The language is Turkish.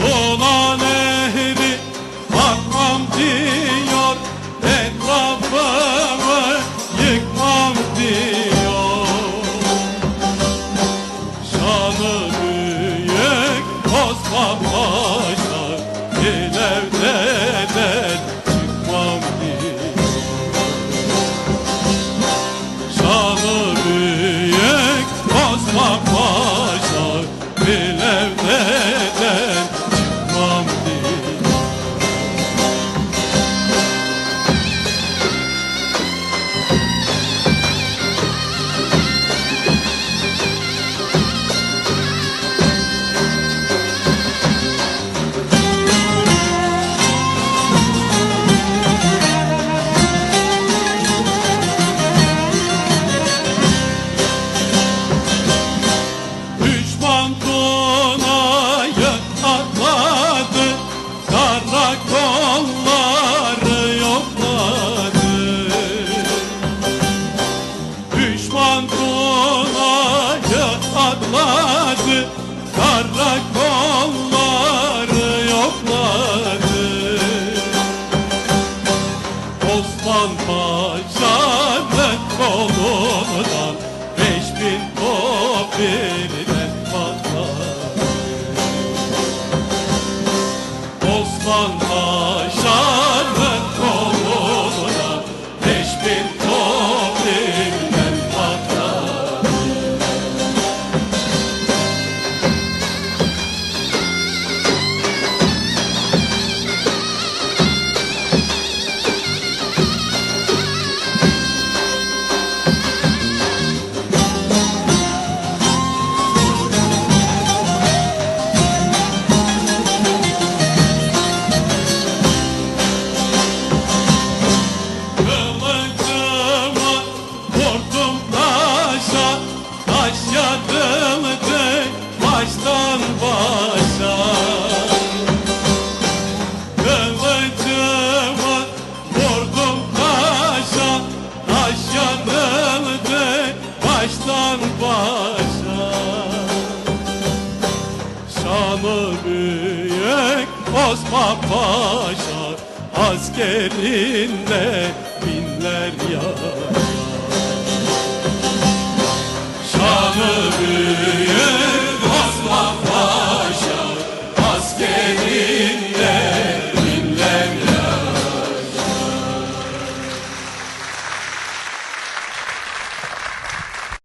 Dolana hedi bakmam diyor etrafımı yıkmam diyor. Osman Paşa on başa. Şanı büyük Osman Paşa Askerinle binler yaşa